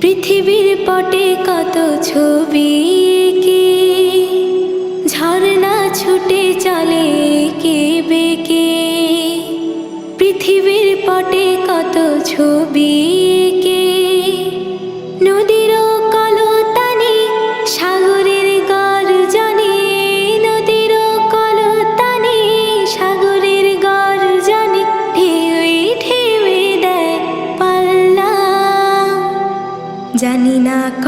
পৃথিবীর পটে কত ছবি কি ঝর্ণা ছুটে চলে কে বেকে? পৃথিবীর পটে কত ছবি